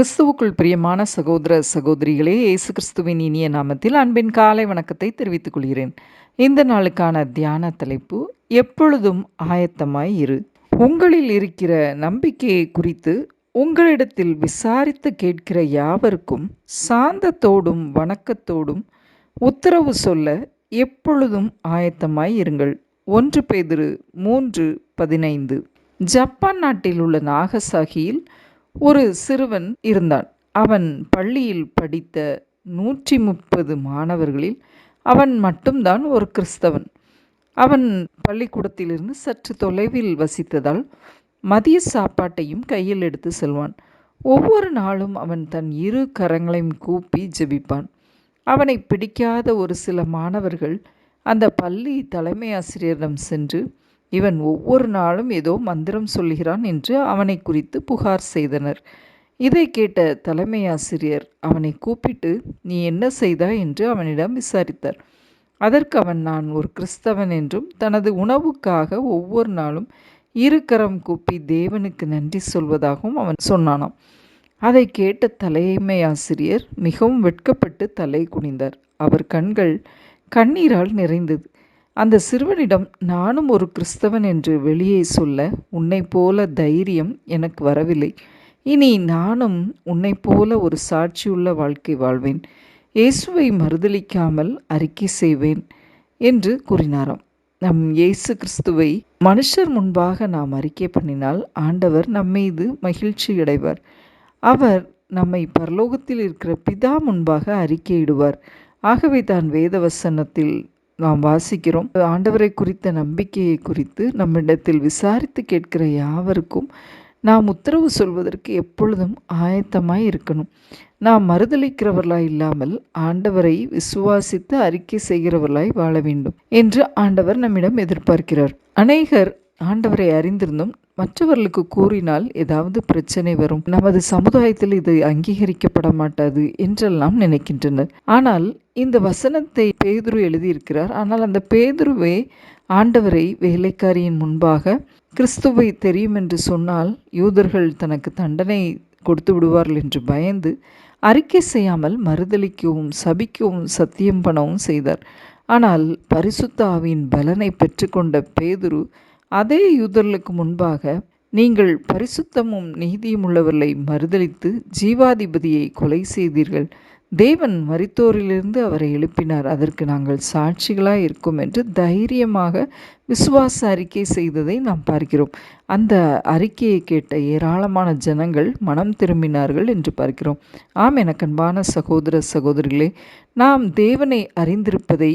கிறிஸ்துவுக்குள் பிரியமான சகோதர சகோதரிகளே இயேசு கிறிஸ்துவின் இனிய நாமத்தில் அன்பின் காலை வணக்கத்தை தெரிவித்துக் கொள்கிறேன். இந்த நாளுக்கான தியான தலைப்பு எப்பொழுதும் ஆயத்தமாய் இரு. உங்களில் இருக்கிற நம்பிக்கையை குறித்து உங்களிடத்தில் விசாரித்து கேட்கிற யாவருக்கும் சாந்தத்தோடும் வணக்கத்தோடும் உத்தரவு சொல்ல எப்பொழுதும் ஆயத்தமாய் இருங்கள். ஒன்று பேதிரு மூன்று பதினைந்து. ஜப்பான் நாட்டில் உள்ள நாகசாகியில் ஒரு சிறுவன் இருந்தான். அவன் பள்ளியில் படித்த நூற்றி முப்பது மாணவர்களில் அவன் மட்டும்தான் ஒரு கிறிஸ்தவன். அவன் பள்ளிக்கூடத்திலிருந்து சற்று தொலைவில் வசித்ததால் மதிய சாப்பாட்டையும் கையில் எடுத்து செல்வான். ஒவ்வொரு நாளும் அவன் தன் இரு கரங்களையும் கூப்பி ஜெபிப்பான். அவனை பிடிக்காத ஒரு சில மாணவர்கள் அந்த பள்ளி தலைமை ஆசிரியரிடம் சென்று இவன் ஒவ்வொரு நாளும் ஏதோ மந்திரம் சொல்கிறான் என்று அவனை குறித்து புகார் செய்தனர். இதை கேட்ட தலைமை ஆசிரியர் அவனை கூப்பிட்டு நீ என்ன செய்தாய்? என்று அவனிடம் விசாரித்தார். அதற்கு அவன் நான் ஒரு கிறிஸ்தவன் என்றும் தனது உணவுக்காக ஒவ்வொரு நாளும் இருக்கரம் கூப்பி தேவனுக்கு நன்றி சொல்வதாகவும் அவன் சொன்னானாம். அதை கேட்ட தலைமை ஆசிரியர் மிகவும் வெட்கப்பட்டு தலை குனிந்தார். அவர் கண்கள் கண்ணீரால் நிறைந்தது. அந்த சிறுவனிடம் நானும் ஒரு கிறிஸ்தவன் என்று வெளியே சொல்ல உன்னை போல தைரியம் எனக்கு வரவில்லை. இனி நானும் உன்னை போல ஒரு சாட்சியுள்ள வாழ்க்கை வாழ்வேன். இயேசுவை மறுதளிக்காமல் அறிக்கை செய்வேன் என்று கூறினாராம். நம் இயேசு கிறிஸ்துவை மனுஷர் முன்பாக நாம் அறிக்கை பண்ணினால் ஆண்டவர் நம்மீது மகிழ்ச்சி அடைவார். அவர் நம்மை பரலோகத்தில் இருக்கிற பிதா முன்பாக அறிக்கையிடுவார். ஆகவே தான் வேத வசனத்தில் நாம் வாசிக்கிறோம். ஆண்டவரை குறித்த நம்பிக்கையை குறித்து நம்மிடத்தில் விசாரித்து கேட்கிற யாவருக்கும் நாம் உத்தரவு சொல்வதற்கு எப்பொழுதும் ஆயத்தமாய் இருக்கணும். நாம் மறுதளிக்கிறவர்களாய் இல்லாமல் ஆண்டவரை விசுவாசித்து அறிக்கை செய்கிறவர்களாய் வாழ வேண்டும் என்று ஆண்டவர் நம்மிடம் எதிர்பார்க்கிறார். அநேகர் ஆண்டவரை அறிந்திருந்தும் மற்றவர்களுக்கு கூறினால் ஏதாவது பிரச்சனை வரும். நமது சமுதாயத்தில் இது அங்கீகரிக்கப்பட மாட்டாது என்றெல்லாம் நினைக்கின்றனர். ஆனால் இந்த வசனத்தை பேதுரு எழுதியிருக்கிறார். ஆனால் அந்த பேதுருவே ஆண்டவரை வேலைக்காரியின் முன்பாக கிறிஸ்துவை தெரியும் என்று சொன்னால் யூதர்கள் தனக்கு தண்டனை கொடுத்து விடுவார்கள் என்று பயந்து அறிக்கை செய்யாமல் மறுதளிக்கவும் சபிக்கவும் சத்தியம் பண்ணவும் செய்தார். ஆனால் பரிசுத்தாவின் பலனை பெற்றுக்கொண்ட பேதுரு அதே யூதர்களுக்கு முன்பாக நீங்கள் பரிசுத்தமும் நீதியும் உள்ளவர்களை மறுதளித்து ஜீவாதிபதியை கொலை செய்தீர்கள். தேவன் மரித்தோரிலிருந்து அவரை எழுப்பினார். அதற்கு நாங்கள் சாட்சிகளாக இருக்கும் என்று தைரியமாக விசுவாச அறிக்கை செய்ததை நாம் பார்க்கிறோம். அந்த அறிக்கையை கேட்ட ஏராளமான ஜனங்கள் மனம் திரும்பினார்கள் என்று பார்க்கிறோம். ஆம் எனக்கு சகோதர சகோதரிகளே நாம் தேவனை அறிந்திருப்பதை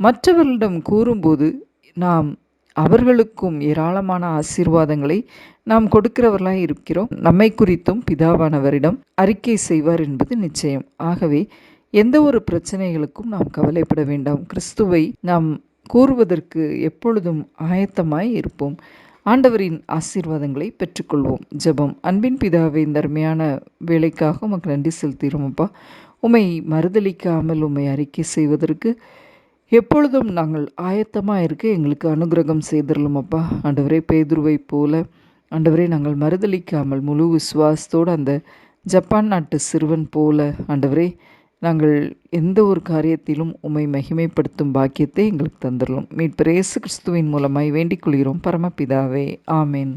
மற்றவர்களிடம் கூறும்போது நாம் அவர்களுக்கும் ஏராளமான ஆசீர்வாதங்களை நாம் கொடுக்கிறவர்களாக இருக்கிறோம். நம்மை குறித்தும் பிதாவானவரிடம் அறிக்கை செய்வார் என்பது நிச்சயம். ஆகவே எந்த ஒரு பிரச்சனைகளுக்கும் நாம் கவலைப்பட வேண்டாம். கிறிஸ்துவை நாம் கூறுவதற்கு எப்பொழுதும் ஆயத்தமாய் இருப்போம். ஆண்டவரின் ஆசீர்வாதங்களை பெற்றுக்கொள்வோம். ஜெபம். அன்பின் பிதாவை இந்த அருமையான வேலைக்காக உமக்கு நன்றி செலுத்திடுவோம்ப்பா உமை உம்மை மறுதளிக்காமல் உம்மை அறிக்கை செய்வதற்கு எப்பொழுதும் நாங்கள் ஆயத்தமாக இருக்க எங்களுக்கு அனுகிரகம் செய்திடலும் அப்பா. ஆண்டவரே பேதுருவை போல ஆண்டவரே நாங்கள் மறுதளிக்காமல் முழு விசுவாசத்தோடு அந்த ஜப்பான் நாட்டு சிறுவன் போல ஆண்டவரே நாங்கள் எந்த ஒரு காரியத்திலும் உம்மை மகிமைப்படுத்தும் பாக்கியத்தை எங்களுக்கு தந்துடலாம். மீட்பர் இயேசு கிறிஸ்துவின் மூலமாய் வேண்டிக் கொள்கிறோம். பரமபிதாவே ஆமேன்.